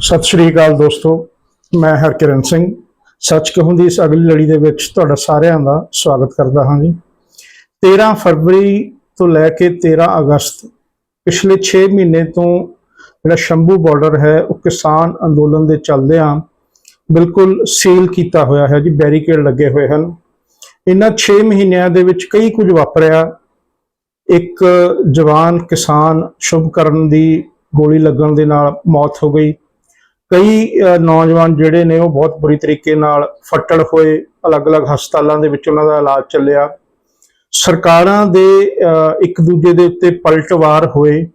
ਸਤਿ ਸ਼੍ਰੀ ਅਕਾਲ ਦੋਸਤੋ, ਮੈਂ ਹਰਕਿਰਨ ਸਿੰਘ। ਸੱਚ ਕਹੂੰ ਦੀ ਇਸ ਅਗਲੀ ਲੜੀ ਦੇ ਵਿੱਚ ਤੁਹਾਡਾ ਸਾਰਿਆਂ ਦਾ ਸਵਾਗਤ ਕਰਦਾ ਹਾਂ ਜੀ। 13 ਫਰਵਰੀ ਤੋਂ ਲੈ ਕੇ 13 ਅਗਸਤ, ਪਿਛਲੇ 6 ਮਹੀਨੇ ਤੋਂ ਜਿਹੜਾ ਸ਼ੰਭੂ ਬਾਰਡਰ ਹੈ, ਉਹ ਕਿਸਾਨ ਅੰਦੋਲਨ ਦੇ ਚੱਲਦਿਆਂ ਬਿਲਕੁਲ ਸੀਲ ਕੀਤਾ ਹੋਇਆ ਹੈ ਜੀ ਬੈਰੀਕੇਡ ਲੱਗੇ ਹੋਏ ਹਨ। ਇਹਨਾਂ 6 ਮਹੀਨਿਆਂ ਦੇ ਵਿੱਚ ਕਈ ਕੁਝ ਵਾਪਰਿਆ। ਇੱਕ ਜਵਾਨ ਕਿਸਾਨ ਸ਼ੁਭਕਰਨ ਦੀ ਗੋਲੀ ਲੱਗਣ ਦੇ ਨਾਲ ਮੌਤ ਹੋ ਗਈ। ਕਈ ਨੌਜਵਾਨ ਜਿਹੜੇ ਨੇ ਉਹ ਬਹੁਤ ਬੁਰੀ ਤਰੀਕੇ ਨਾਲ ਫੱਟੜ ਹੋਏ ਅਲੱਗ-ਅਲੱਗ ਹਸਪਤਾਲਾਂ ਦੇ ਵਿੱਚ ਉਹਨਾਂ ਦਾ ਇਲਾਜ ਚੱਲਿਆ। ਸਰਕਾਰਾਂ ਦੇ ਅ, ਇੱਕ ਦੂਜੇ ਦੇ ਉੱਤੇ ਪਲਟਵਾਰ ਹੋਏ।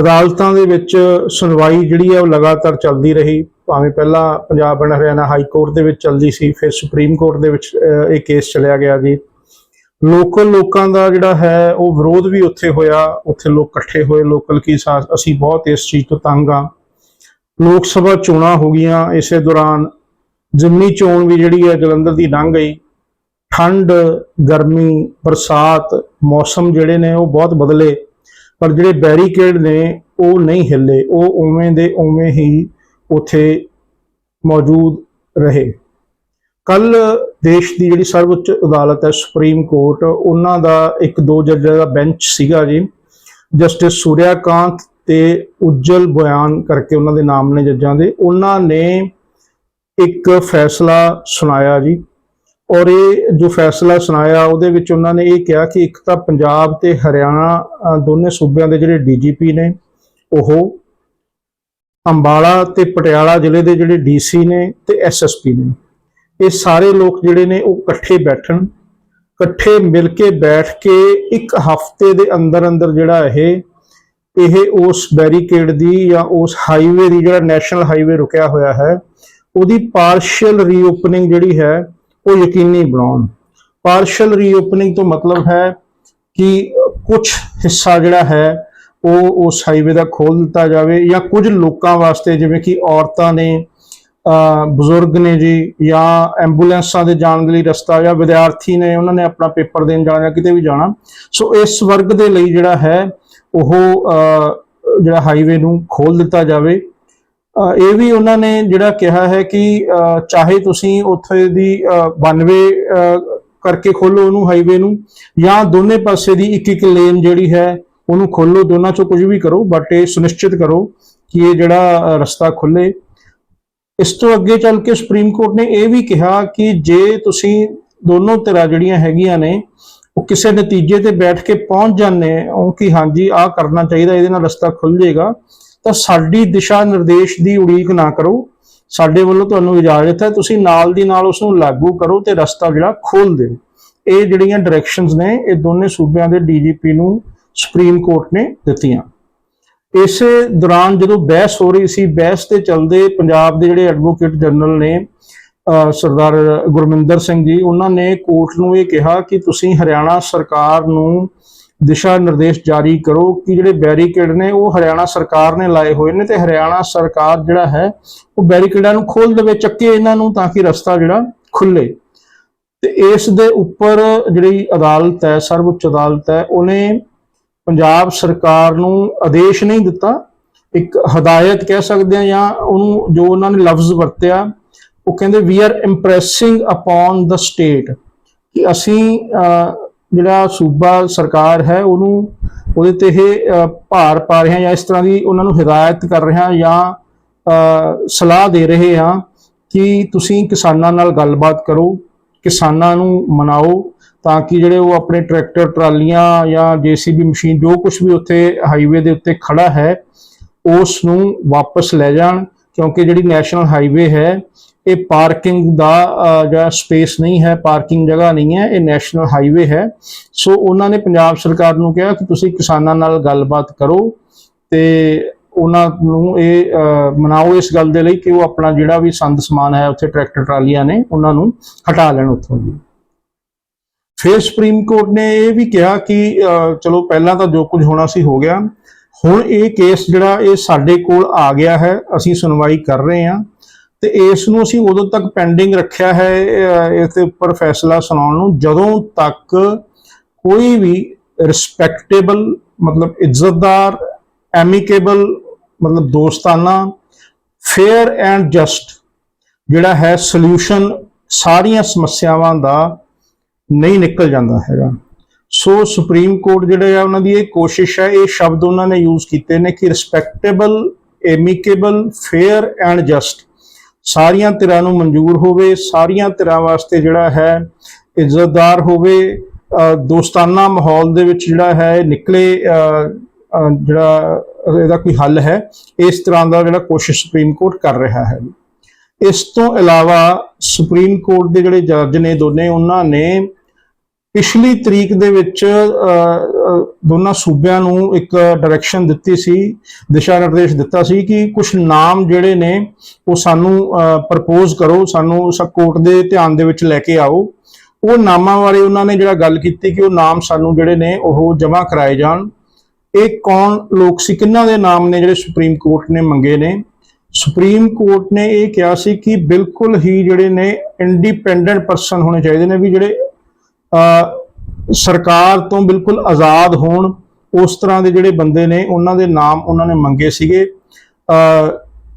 ਅਦਾਲਤਾਂ ਦੇ ਵਿੱਚ ਸੁਣਵਾਈ ਜਿਹੜੀ ਹੈ ਉਹ ਲਗਾਤਾਰ ਚੱਲਦੀ ਰਹੀ। ਭਾਵੇਂ ਪਹਿਲਾਂ Punjab and Haryana high court ਦੇ ਵਿੱਚ ਚੱਲਦੀ ਸੀ ਫਿਰ ਸੁਪਰੀਮ ਕੋਰਟ ਦੇ ਵਿੱਚ ਇਹ ਕੇਸ ਚਲਿਆ ਗਿਆ ਜੀ। ਲੋਕਲ ਲੋਕਾਂ ਦਾ ਜਿਹੜਾ ਹੈ ਉਹ ਵਿਰੋਧ ਵੀ ਉੱਥੇ ਹੋਇਆ। ਉੱਥੇ ਲੋਕ ਇਕੱਠੇ ਹੋਏ। ਲੋਕਲ ਕੀ ਸਾ- ਅਸੀਂ ਬਹੁਤ ਇਸ ਚੀਜ਼ ਤੋਂ ਤੰਗ ਆ। ਲੋਕ ਸਭਾ ਚੋਣਾਂ ਹੋ ਗਈਆਂ ਇਸੇ ਦੌਰਾਨ, ਜ਼ਿਮਨੀ ਚੋਣ ਵੀ ਜਿਹੜੀ ਹੈ ਜਲੰਧਰ ਦੀ ਲੰਘ ਗਈ। ਠੰਡ, ਗਰਮੀ, ਬਰਸਾਤ, ਮੌਸਮ ਜਿਹੜੇ ਨੇ ਉਹ ਬਹੁਤ ਬਦਲੇ, ਪਰ ਜਿਹੜੇ ਬੈਰੀਕੇਡ ਨੇ ਉਹ ਨਹੀਂ ਹਿੱਲੇ, ਉਹ ਉਵੇਂ ਦੇ ਉਵੇਂ ਹੀ ਉਥੇ ਮੌਜੂਦ ਰਹੇ। ਕੱਲ ਦੇਸ਼ ਦੀ ਜਿਹੜੀ ਸਰਵਉੱਚ ਅਦਾਲਤ ਹੈ, ਸੁਪਰੀਮ ਕੋਰਟ, ਉਹਨਾਂ ਦਾ ਇੱਕ ਦੋ ਜੱਜਾਂ ਦਾ ਬੈਂਚ ਸੀਗਾ ਜੀ, ਜਸਟਿਸ ਸੂਰਿਆਕਾਂਤ ਤੇ ਉਜਲ ਬਿਆਨ ਕਰਕੇ ਉਹਨਾਂ ਦੇ ਨਾਮ ਨੇ ਜੱਜਾਂ ਦੇ, ਉਹਨਾਂ ਨੇ ਇੱਕ ਫੈਸਲਾ ਸੁਣਾਇਆ ਜੀ। ਔਰ ਇਹ ਜੋ ਫੈਸਲਾ ਸੁਣਾਇਆ, ਉਹਦੇ ਵਿੱਚ ਉਹਨਾਂ ਨੇ ਇਹ ਕਿਹਾ ਕਿ ਇੱਕ ਤਾਂ ਪੰਜਾਬ ਤੇ ਹਰਿਆਣਾ ਦੋਨੇ ਸੂਬਿਆਂ ਦੇ ਜਿਹੜੇ ਡੀਜੀਪੀ ਨੇ, ਉਹ ਅੰਬਾਲਾ ਤੇ ਪਟਿਆਲਾ ਜ਼ਿਲ੍ਹੇ ਦੇ ਜਿਹੜੇ ਡੀਸੀ ਨੇ ਤੇ ਐਸਐਸਪੀ ਨੇ। ਇਹ ਸਾਰੇ ਲੋਕ ਜਿਹੜੇ ਨੇ ਉਹ ਇਕੱਠੇ ਬੈਠਣ, ਇਕੱਠੇ ਮਿਲ ਕੇ ਬੈਠ ਕੇ ਇੱਕ ਹਫ਼ਤੇ ਦੇ ਅੰਦਰ ਅੰਦਰ ਜਿਹੜਾ ਇਹ ਇਹ ਉਸ ਬੈਰੀਕੇਡ ਦੀ ਜਾਂ ਉਸ ਹਾਈਵੇ ਦੀ ਜਿਹੜਾ ਨੈਸ਼ਨਲ ਹਾਈਵੇ ਰੁਕਿਆ ਹੋਇਆ ਹੈ, ਉਹਦੀ ਪਾਰਸ਼ੀਅਲ ਰੀਓਪਨਿੰਗ ਜਿਹੜੀ ਹੈ, ਉਹ ਯਕੀਨੀ ਬਣਾਉਣ। ਪਾਰਸ਼ੀਅਲ ਰੀਓਪਨਿੰਗ ਤੋਂ ਮਤਲਬ ਹੈ ਕਿ ਕੁਝ ਹਿੱਸਾ ਜਿਹੜਾ ਹੈ, ਉਹ ਉਸ ਹਾਈਵੇ ਦਾ ਖੋਲ ਦਿੱਤਾ ਜਾਵੇ ਜਾਂ ਕੁਝ ਲੋਕਾਂ ਵਾਸਤੇ, ਜਿਵੇਂ ਕਿ ਔਰਤਾਂ ਨੇ ਬਜ਼ੁਰਗ ਨੇ ਜੀ, ਜਾਂ ਐਂਬੂਲੈਂਸਾਂ ਦੇ ਜਾਣ ਦੇ ਲਈ ਰਸਤਾ, ਜਾਂ ਵਿਦਿਆਰਥੀ ਨੇ, ਉਹਨਾਂ ਨੇ ਆਪਣਾ ਪੇਪਰ ਦੇਣ ਜਾਣਾ ਜਾਂ ਕਿਤੇ ਵੀ ਜਾਣਾ। ਸੋ ਇਸ ਵਰਗ ਦੇ ਲਈ ਜਿਹੜਾ ਹੈ ਉਹ ਜਿਹੜਾ ਹਾਈਵੇ ਨੂੰ ਖੋਲ ਦਿੱਤਾ ਜਾਵੇ। ਇਹ ਵੀ ਉਹਨਾਂ ਨੇ ਜਿਹੜਾ ਕਿਹਾ ਹੈ ਕਿ ਚਾਹੇ ਤੁਸੀਂ ਉੱਥੇ ਦੀ ਬਨਵੇ ਕਰਕੇ ਖੋਲੋ ਉਹਨੂੰ ਹਾਈਵੇ ਨੂੰ, ਜਾਂ ਦੋਨੇ ਪਾਸੇ ਦੀ ਇੱਕ ਇੱਕ ਲੇਨ ਜਿਹੜੀ ਹੈ, ਉਹਨੂੰ ਖੋਲੋ ਦੋਨਾਂ ਚੋਂ ਕੁਝ ਵੀ ਕਰੋ ਬਟ ਇਹ ਸੁਨਿਸ਼ਚਿਤ ਕਰੋ ਕਿ ਇਹ ਜਿਹੜਾ ਰਸਤਾ ਖੁੱਲੇ ਇਸ ਤੋਂ ਅੱਗੇ ਚੱਲ ਕੇ ਸੁਪਰੀਮ ਕੋਰਟ ਨੇ ਇਹ ਵੀ ਕਿਹਾ ਕਿ ਜੇ ਤੁਸੀਂ ਦੋਨੋਂ ਧਿਰਾਂ ਜਿਹੜੀਆਂ ਹੈਗੀਆਂ ਨੇ ਉਹ ਕਿਸੇ ਨਤੀਜੇ ਤੇ ਬੈਠ ਕੇ ਪਹੁੰਚ ਜਾਂਦੇ ਉਹ ਕਿ ਹਾਂਜੀ, ਆਹ ਕਰਨਾ ਚਾਹੀਦਾ, ਇਹਦੇ ਨਾਲ ਰਸਤਾ ਖੁੱਲ ਜਾਏਗਾ। ਤਾਂ ਸਾਡੀ ਦਿਸ਼ਾ ਨਿਰਦੇਸ਼ ਦੀ ਉਡੀਕ ਨਾ ਕਰੋ। ਸਾਡੇ ਵੱਲੋਂ ਤੁਹਾਨੂੰ ਇਜਾਜ਼ਤ ਹੈ, ਤੁਸੀਂ ਨਾਲ ਦੀ ਨਾਲ ਉਸ ਨੂੰ ਲਾਗੂ ਕਰੋ ਤੇ ਰਸਤਾ ਜਿਹੜਾ ਖੋਲ ਦਿਓ। ਇਹ ਜਿਹੜੀਆਂ ਡਾਇਰੈਕਸ਼ਨਸ ਨੇ, ਇਹ ਦੋਨੇ ਸੂਬਿਆਂ ਦੇ ਡੀਜੀਪੀ ਨੂੰ ਸੁਪਰੀਮ ਕੋਰਟ ਨੇ ਦਿੱਤੀਆਂ। ਇਸੇ ਦੌਰਾਨ ਜਦੋਂ ਬਹਿਸ ਹੋ ਰਹੀ ਸੀ, ਬਹਿਸ ਤੇ ਚੱਲਦੇ ਪੰਜਾਬ ਦੇ ਜਿਹੜੇ ਐਡਵੋਕੇਟ ਜਨਰਲ ਨੇ ਸਰਦਾਰ ਗੁਰਮਿੰਦਰ ਸਿੰਘ ਜੀ, ਉਹਨਾਂ ਨੇ ਕੋਰਟ ਨੂੰ ਇਹ ਕਿਹਾ ਕਿ ਤੁਸੀਂ ਹਰਿਆਣਾ ਸਰਕਾਰ ਨੂੰ ਦਿਸ਼ਾ ਨਿਰਦੇਸ਼ ਜਾਰੀ ਕਰੋ ਕਿ ਜਿਹੜੇ ਬੈਰੀਕੇਡ ਨੇ, ਉਹ ਹਰਿਆਣਾ ਸਰਕਾਰ ਨੇ ਲਾਏ ਹੋਏ ਨੇ ਤੇ ਹਰਿਆਣਾ ਸਰਕਾਰ ਜਿਹੜਾ ਹੈ, ਉਹ ਬੈਰੀਕੇਡਾਂ ਨੂੰ ਖੋਲ ਦੇਵੇ, ਚੱਕੇ ਇਹਨਾਂ ਨੂੰ ਤਾਂ ਕਿ ਰਸਤਾ ਜਿਹੜਾ ਖੁੱਲੇ। ਤੇ ਇਸ ਦੇ ਉੱਪਰ ਜਿਹੜੀ ਅਦਾਲਤ ਹੈ, ਸਰਵਉੱਚ ਅਦਾਲਤ ਹੈ, ਉਹਨੇ ਪੰਜਾਬ ਸਰਕਾਰ ਨੂੰ ਆਦੇਸ਼ ਨਹੀਂ ਦਿੱਤਾ। ਇੱਕ ਹਦਾਇਤ ਕਹਿ ਸਕਦੇ ਆ ਜਾਂ ਉਹਨੂੰ ਜੋ ਉਹਨਾਂ ਨੇ ਲਫ਼ਜ਼ ਵਰਤਿਆ ਉਹ ਕਹਿੰਦੇ we are impressing upon the state ਕਿ ਅਸੀਂ ਜਿਹੜਾ ਸੂਬਾ ਸਰਕਾਰ ਹੈ, ਉਹਨੂੰ ਉਹਦੇ ਤੇ ਇਹ ਭਾਰ ਪਾ ਰਹੇ ਹਾਂ ਜਾਂ ਇਸ ਤਰ੍ਹਾਂ ਦੀ ਉਹਨਾਂ ਨੂੰ ਹਦਾਇਤ ਕਰ ਰਹੇ ਹਾਂ ਜਾਂ ਸਲਾਹ ਦੇ ਰਹੇ ਹਾਂ ਕਿ ਤੁਸੀਂ ਕਿਸਾਨਾਂ ਨਾਲ ਗੱਲਬਾਤ ਕਰੋ, ਕਿਸਾਨਾਂ ਨੂੰ ਮਨਾਓ ਤਾਂ ਕਿ ਜਿਹੜੇ ਉਹ ਆਪਣੇ ਟਰੈਕਟਰ, ਟਰਾਲੀਆਂ ਜਾਂ ਜੀਸੀਬੀ ਮਸ਼ੀਨ, ਜੋ ਕੁਝ ਵੀ ਉੱਥੇ ਹਾਈਵੇ ਦੇ ਉੱਤੇ ਖੜਾ ਹੈ, ਉਸ ਨੂੰ ਵਾਪਸ ਲੈ ਜਾਣ ਕਿਉਂਕਿ ਜਿਹੜੀ ਨੈਸ਼ਨਲ ਹਾਈਵੇ ਹੈ ਇਹ ਪਾਰਕਿੰਗ ਦਾ ਜਿਹੜਾ ਸਪੇਸ ਨਹੀਂ ਹੈ, ਪਾਰਕਿੰਗ ਜਗ੍ਹਾ ਨਹੀਂ ਹੈ, ਇਹ ਨੈਸ਼ਨਲ ਹਾਈਵੇ ਹੈ। ਸੋ ਉਹਨਾਂ ਨੇ ਪੰਜਾਬ ਸਰਕਾਰ ਨੂੰ ਕਿਹਾ ਕਿ ਤੁਸੀਂ ਕਿਸਾਨਾਂ ਨਾਲ ਗੱਲਬਾਤ ਕਰੋ ਤੇ ਉਹਨਾਂ ਨੂੰ ਇਹ ਮਨਾਓ ਇਸ ਗੱਲ ਦੇ ਲਈ ਕਿ ਉਹ ਆਪਣਾ ਜਿਹੜਾ ਵੀ ਸੰਦ ਸਮਾਨ ਹੈ, ਉੱਥੇ ਟਰੈਕਟਰ ਟਰਾਲੀਆਂ ਨੇ, ਉਹਨਾਂ ਨੂੰ ਹਟਾ ਲੈਣ ਉੱਥੋਂ ਦੀ। ਫਿਰ ਸੁਪਰੀਮ ਕੋਰਟ ਨੇ ਇਹ ਵੀ ਕਿਹਾ ਕਿ ਚਲੋ ਪਹਿਲਾਂ ਤਾਂ ਜੋ ਕੁਝ ਹੋਣਾ ਸੀ ਹੋ ਗਿਆ। ਹੁਣ ਇਹ ਕੇਸ ਜਿਹੜਾ ਇਹ ਸਾਡੇ ਕੋਲ ਆ ਗਿਆ ਹੈ, ਅਸੀਂ ਸੁਣਵਾਈ ਕਰ ਰਹੇ ਹਾਂ। ਤੇ ਇਸ ਨੂੰ ਅਸੀਂ ਉਦੋਂ ਤੱਕ ਪੈਂਡਿੰਗ ਰੱਖਿਆ ਹੈ ਇਸ ਦੇ ਉੱਪਰ ਫੈਸਲਾ ਸੁਣਾਉਣ ਨੂੰ, ਜਦੋਂ ਤੱਕ ਕੋਈ ਵੀ ਰਿਸਪੈਕਟੇਬਲ ਮਤਲਬ ਇੱਜ਼ਤਦਾਰ ਐਮੀਕੇਬਲ ਮਤਲਬ ਦੋਸਤਾਨਾ ਫੇਅਰ ਐਂਡ ਜਸਟ ਜਿਹੜਾ ਹੈ ਸੋਲੂਸ਼ਨ ਸਾਰੀਆਂ ਸਮੱਸਿਆਵਾਂ ਦਾ ਨਹੀਂ ਨਿਕਲ ਜਾਂਦਾ ਹੈਗਾ। ਸੋ ਸੁਪਰੀਮ ਕੋਰਟ ਜਿਹੜੇ ਆ ਉਹਨਾਂ ਦੀ ਇਹ ਕੋਸ਼ਿਸ਼ ਹੈ, ਇਹ ਸ਼ਬਦ ਉਹਨਾਂ ਨੇ ਯੂਜ਼ ਕੀਤੇ ਨੇ ਕਿ respectable amicable fair and just ਸਾਰੀਆਂ ਧਿਰਾਂ ਨੂੰ ਮਨਜ਼ੂਰ ਹੋਵੇ, ਸਾਰੀਆਂ ਧਿਰਾਂ ਵਾਸਤੇ ਜਿਹੜਾ ਹੈ, ਇੱਜ਼ਤਦਾਰ ਹੋਵੇ ਦੋਸਤਾਨਾ ਮਾਹੌਲ ਦੇ ਵਿੱਚ ਜਿਹੜਾ ਹੈ, ਇਹ ਨਿਕਲੇ ਜਿਹੜਾ, ਇਹਦਾ ਕੋਈ ਹੱਲ ਹੈ, ਇਸ ਤਰ੍ਹਾਂ ਦਾ ਜਿਹੜਾ ਕੋਸ਼ਿਸ਼ ਸੁਪਰੀਮ ਕੋਰਟ ਕਰ ਰਿਹਾ ਹੈ। ਇਸ ਤੋਂ ਇਲਾਵਾ ਸੁਪਰੀਮ ਕੋਰਟ ਦੇ ਜਿਹੜੇ ਜੱਜ ਨੇ ਦੋਨੇ, ਉਹਨਾਂ ਨੇ ਪਿਛਲੀ ਤਰੀਕ ਦੇ ਵਿੱਚ ਦੋਨਾਂ ਸੂਬਿਆਂ ਨੂੰ ਇੱਕ ਡਾਇਰੈਕਸ਼ਨ ਦਿੱਤੀ ਸੀ, ਦਿਸ਼ਾ ਨਿਰਦੇਸ਼ ਦਿੱਤਾ ਸੀ ਕਿ ਕੁਝ ਨਾਮ ਜਿਹੜੇ ਨੇ, ਉਹ ਸਾਨੂੰ ਪ੍ਰਪੋਜ਼ ਕਰੋ, ਸਾਨੂੰ ਸ ਕੋਰਟ ਦੇ ਧਿਆਨ ਦੇ ਵਿੱਚ ਲੈ ਕੇ ਆਓ। ਉਹ ਨਾਮਾਂ ਬਾਰੇ ਉਹਨਾਂ ਨੇ ਜਿਹੜਾ ਗੱਲ ਕੀਤੀ ਕਿ ਉਹ ਨਾਮ ਸਾਨੂੰ ਜਿਹੜੇ ਨੇ, ਉਹ ਜਮ੍ਹਾਂ ਕਰਾਏ ਜਾਣ। ਇਹ ਕੌਣ ਲੋਕ ਸੀ, ਕਿੰਨਾਂ ਦੇ ਨਾਮ ਨੇ ਜਿਹੜੇ ਸੁਪਰੀਮ ਕੋਰਟ ਨੇ ਮੰਗੇ ਨੇ? ਸੁਪਰੀਮ ਕੋਰਟ ਨੇ ਇਹ ਕਿਹਾ ਸੀ ਕਿ ਬਿਲਕੁਲ ਹੀ ਜਿਹੜੇ ਨੇ ਇੰਡੀਪੈਂਡੈਂਟ ਪਰਸਨ ਹੋਣੇ ਚਾਹੀਦੇ ਨੇ ਵੀ ਜਿਹੜੇ ਸਰਕਾਰ ਤੋਂ ਬਿਲਕੁਲ ਆਜ਼ਾਦ ਹੋਣ ਉਸ ਤਰ੍ਹਾਂ ਦੇ ਜਿਹੜੇ ਬੰਦੇ ਨੇ ਉਹਨਾਂ ਦੇ ਨਾਮ ਉਹਨਾਂ ਨੇ ਮੰਗੇ ਸੀਗੇ।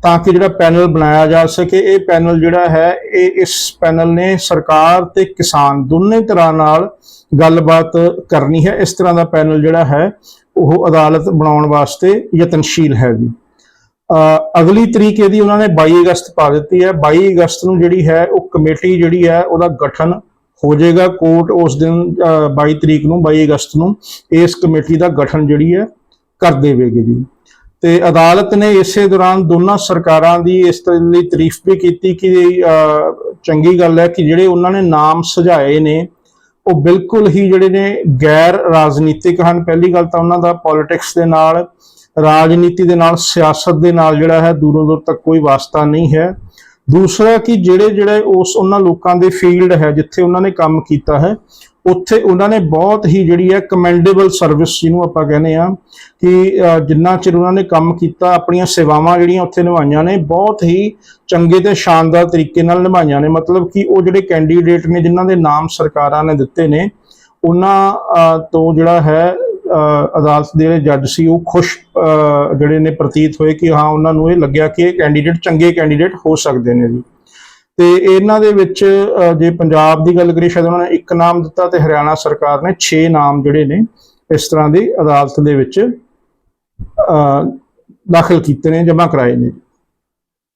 ਤਾਂ ਕਿ ਜਿਹੜਾ ਪੈਨਲ ਬਣਾਇਆ ਜਾ ਸਕੇ ਇਹ ਪੈਨਲ ਜਿਹੜਾ ਹੈ ਇਹ ਇਸ ਪੈਨਲ ਨੇ ਸਰਕਾਰ ਤੇ ਕਿਸਾਨ ਦੋਨੇ ਤਰ੍ਹਾਂ ਨਾਲ ਗੱਲਬਾਤ ਕਰਨੀ ਹੈ। ਇਸ ਤਰ੍ਹਾਂ ਦਾ ਪੈਨਲ ਜਿਹੜਾ ਹੈ ਉਹ ਅਦਾਲਤ ਬਣਾਉਣ ਵਾਸਤੇ ਯਤਨਸ਼ੀਲ ਹੈ ਜੀ। ਅ, ਅਗਲੀ ਤਰੀਕ ਇਹਦੀ ਉਹਨਾਂ ਨੇ 22 ਅਗਸਤ ਪਾ ਦਿੱਤੀ ਹੈ। 22 ਅਗਸਤ ਨੂੰ ਜਿਹੜੀ ਹੈ ਉਹ ਕਮੇਟੀ ਜਿਹੜੀ ਹੈ ਉਹਦਾ ਗਠਨ ਹੋ ਜਾਏਗਾ ਕੋਰਟ ਉਸ ਦਿਨ ਅ, 22 ਤਰੀਕ ਨੂੰ 22 ਅਗਸਤ ਨੂੰ ਇਸ ਕਮੇਟੀ ਦਾ ਗਠਨ ਜਿਹੜੀ ਹੈ ਕਰ ਦੇਵੇਗੀ ਜੀ। ਤੇ ਅਦਾਲਤ ਨੇ ਇਸੇ ਦੌਰਾਨ ਦੋਨਾਂ ਸਰਕਾਰਾਂ ਦੀ ਇਸ ਤਰ੍ਹਾਂ ਲਈ ਤਾਰੀਫ ਵੀ ਕੀਤੀ ਕਿ ਚੰਗੀ ਗੱਲ ਹੈ ਕਿ ਜਿਹੜੇ ਉਹਨਾਂ ਨੇ ਨਾਮ ਸੁਝਾਏ ਨੇ ਉਹ ਬਿਲਕੁਲ ਹੀ ਜਿਹੜੇ ਨੇ ਗੈਰ ਰਾਜਨੀਤਿਕ ਹਨ। ਪਹਿਲੀ ਗੱਲ ਤਾਂ ਉਹਨਾਂ ਦਾ ਪੋਲਿਟਿਕਸ ਦੇ ਨਾਲ ਰਾਜਨੀਤੀ ਦੇ ਨਾਲ ਸਿਆਸਤ ਦੇ ਨਾਲ ਜਿਹੜਾ ਹੈ ਦੂਰੋਂ ਦੂਰ ਤੱਕ ਕੋਈ ਵਾਸਤਾ ਨਹੀਂ ਹੈ। ਦੂਸਰਾ ਕਿ ਜਿਹੜੇ ਜਿਹੜੇ ਉਸ ਉਹਨਾਂ ਲੋਕਾਂ ਦੇ ਫੀਲਡ ਹੈ ਜਿੱਥੇ ਉਹਨਾਂ ਨੇ ਕੰਮ ਕੀਤਾ ਹੈ ਉੱਥੇ ਉਹਨਾਂ ਨੇ ਬਹੁਤ ਹੀ ਜਿਹੜੀ ਹੈ ਕਮੈਂਡੇਬਲ ਸਰਵਿਸ ਜਿਹਨੂੰ ਆਪਾਂ ਕਹਿੰਦੇ ਆ ਕਿ ਅ, ਜਿੰਨਾ ਚਿਰ ਉਹਨਾਂ ਨੇ ਕੰਮ ਕੀਤਾ ਆਪਣੀਆਂ ਸੇਵਾਵਾਂ ਜਿਹੜੀਆਂ ਉੱਥੇ ਨਿਭਾਈਆਂ ਨੇ ਬਹੁਤ ਹੀ ਚੰਗੇ ਤੇ ਸ਼ਾਨਦਾਰ ਤਰੀਕੇ ਨਾਲ ਨਿਭਾਈਆਂ ਨੇ। ਮਤਲਬ ਕਿ ਉਹ ਜਿਹੜੇ ਕੈਂਡੀਡੇਟ ਨੇ ਜਿਨ੍ਹਾਂ ਦੇ ਨਾਮ ਸਰਕਾਰਾਂ ਨੇ ਦਿੱਤੇ ਨੇ ਉਹਨਾਂ ਤੋਂ ਜਿਹੜਾ ਹੈ ਅਦਾਲਤ ਦੇ ਜਿਹੜੇ ਜੱਜ ਸੀ ਉਹ ਖੁਸ਼ ਜਿਹੜੇ ਨੇ ਪ੍ਰਤੀਤ ਹੋਏ ਕਿ ਹਾਂ ਉਹਨਾਂ ਨੂੰ ਇਹ ਲੱਗਿਆ ਕਿ ਇਹ ਕੈਂਡੀਡੇਟ ਚੰਗੇ ਕੈਂਡੀਡੇਟ ਹੋ ਸਕਦੇ ਨੇ ਜੀ। ਤੇ ਇਹਨਾਂ ਦੇ ਵਿੱਚ ਜੇ ਪੰਜਾਬ ਦੀ ਗੱਲ ਕਰੀਏ ਸ਼ਾਇਦ ਉਹਨਾਂ ਨੇ ਇੱਕ ਨਾਮ ਦਿੱਤਾ ਤੇ ਹਰਿਆਣਾ ਸਰਕਾਰ ਨੇ 6 ਨਾਮ ਜਿਹੜੇ ਨੇ ਇਸ ਤਰ੍ਹਾਂ ਦੀ ਅਦਾਲਤ ਦੇ ਵਿੱਚ ਅ, ਦਾਖਲ ਕੀਤੇ ਨੇ ਜਮ੍ਹਾਂ ਕਰਾਏ ਨੇ।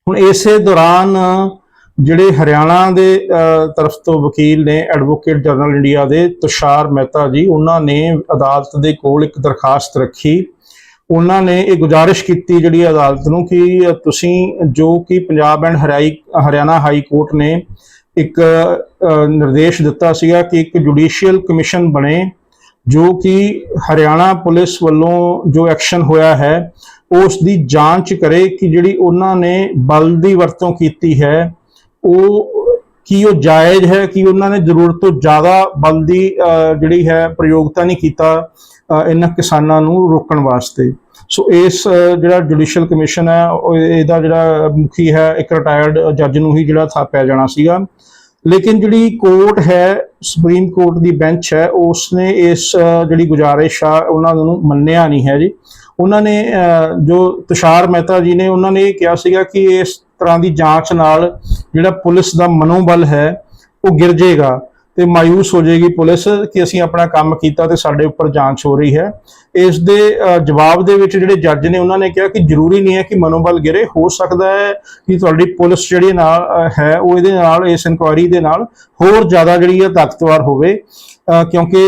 ਹੁਣ ਇਸੇ ਦੌਰਾਨ ਜਿਹੜੇ ਹਰਿਆਣਾ ਦੇ ਤਰਫ ਤੋਂ ਵਕੀਲ ਨੇ ਐਡਵੋਕੇਟ ਜਨਰਲ ਇੰਡੀਆ ਦੇ ਤੁਸ਼ਾਰ ਮਹਿਤਾ ਜੀ, ਉਹਨਾਂ ਨੇ ਅਦਾਲਤ ਦੇ ਕੋਲ ਇੱਕ ਦਰਖਾਸਤ ਰੱਖੀ। ਉਹਨਾਂ ਨੇ ਇਹ ਗੁਜ਼ਾਰਿਸ਼ ਕੀਤੀ ਜਿਹੜੀ ਅਦਾਲਤ ਨੂੰ ਕਿ ਤੁਸੀਂ ਜੋ ਕਿ ਪੰਜਾਬ ਐਂਡ ਹਰਿਆਈ, ਹਰਿਆਣਾ ਹਾਈ ਕੋਰਟ ਨੇ ਇੱਕ ਨਿਰਦੇਸ਼ ਦਿੱਤਾ ਸੀਗਾ ਕਿ ਇੱਕ ਜੁਡੀਸ਼ੀਅਲ ਕਮਿਸ਼ਨ ਬਣੇ, ਜੋ ਕਿ ਹਰਿਆਣਾ ਪੁਲਿਸ ਵੱਲੋਂ ਜੋ ਐਕਸ਼ਨ ਹੋਇਆ ਹੈ, ਉਸ ਦੀ ਜਾਂਚ ਕਰੇ ਕਿ ਜਿਹੜੀ ਉਹਨਾਂ ਨੇ ਬਲ ਦੀ ਵਰਤੋਂ ਕੀਤੀ ਹੈ ਉਹ ਕੀ ਉਹ ਜਾਇਜ਼ ਹੈ ਕਿ ਉਹਨਾਂ ਨੇ ਜ਼ਰੂਰਤ ਤੋਂ ਜ਼ਿਆਦਾ ਬਲ ਦੀ ਜਿਹੜੀ ਹੈ ਪ੍ਰਯੋਗਤਾ ਨਹੀਂ ਕੀਤਾ ਇਹਨਾਂ ਕਿਸਾਨਾਂ ਨੂੰ ਰੋਕਣ ਵਾਸਤੇ। ਸੋ ਇਸ ਜਿਹੜਾ ਜੁਡੀਸ਼ੀਅਲ ਕਮਿਸ਼ਨ ਹੈ, ਉਹ ਇਹਦਾ ਜਿਹੜਾ ਮੁਖੀ ਹੈ, ਇੱਕ ਰਿਟਾਇਰਡ ਜੱਜ ਨੂੰ ਹੀ ਜਿਹੜਾ ਥਾਪਿਆ ਜਾਣਾ ਸੀਗਾ। ਲੇਕਿਨ ਜਿਹੜੀ ਕੋਰਟ ਹੈ ਸੁਪਰੀਮ ਕੋਰਟ ਦੀ ਬੈਂਚ ਹੈ ਉਸਨੇ ਇਸ ਜਿਹੜੀ ਗੁਜ਼ਾਰਿਸ਼ ਆ ਉਹਨਾਂ ਨੂੰ ਮੰਨਿਆ ਨਹੀਂ ਹੈ ਜੀ। ਉਹਨਾਂ ਨੇ ਅ, ਜੋ ਤੁਸ਼ਾਰ ਮਹਿਤਾ ਜੀ ਨੇ ਉਹਨਾਂ ਨੇ ਇਹ ਕਿਹਾ ਸੀਗਾ ਕਿ ਇਸ ਤਰ੍ਹਾਂ ਦੀ ਜਾਂਚ ਨਾਲ ਜਿਹੜਾ ਪੁਲਿਸ ਦਾ ਮਨੋਬਲ ਹੈ ਉਹ ਗਿਰ ਜਾਏਗਾ। ਤੇ ਮਾਇੂਸ ਹੋ ਜਾਏਗੀ ਪੁਲਿਸ ਕਿ ਅਸੀਂ ਆਪਣਾ ਕੰਮ ਕੀਤਾ ਤੇ ਸਾਡੇ ਉੱਪਰ ਜਾਂਚ ਹੋ ਰਹੀ ਹੈ। ਇਸ ਦੇ ਜਵਾਬ ਦੇ ਵਿੱਚ ਜਿਹੜੇ ਜੱਜ ਨੇ ਉਹਨਾਂ ਨੇ ਕਿਹਾ ਕਿ ਜ਼ਰੂਰੀ ਨਹੀਂ ਹੈ ਕਿ ਮਨੋਬਲ ਗਿਰੇ, ਹੋ ਸਕਦਾ ਹੈ ਕਿ ਤੁਹਾਡੀ ਪੁਲਿਸ ਜਿਹੜੀ ਨਾਲ ਹੈ, ਉਹ ਇਹਦੇ ਨਾਲ, ਇਸ ਇਨਕੁਆਇਰੀ ਦੇ ਨਾਲ ਹੋਰ ਜ਼ਿਆਦਾ ਜਿਹੜੀ ਹੈ ਤਾਕਤਵਰ ਹੋਵੇ। ਕਿਉਂਕਿ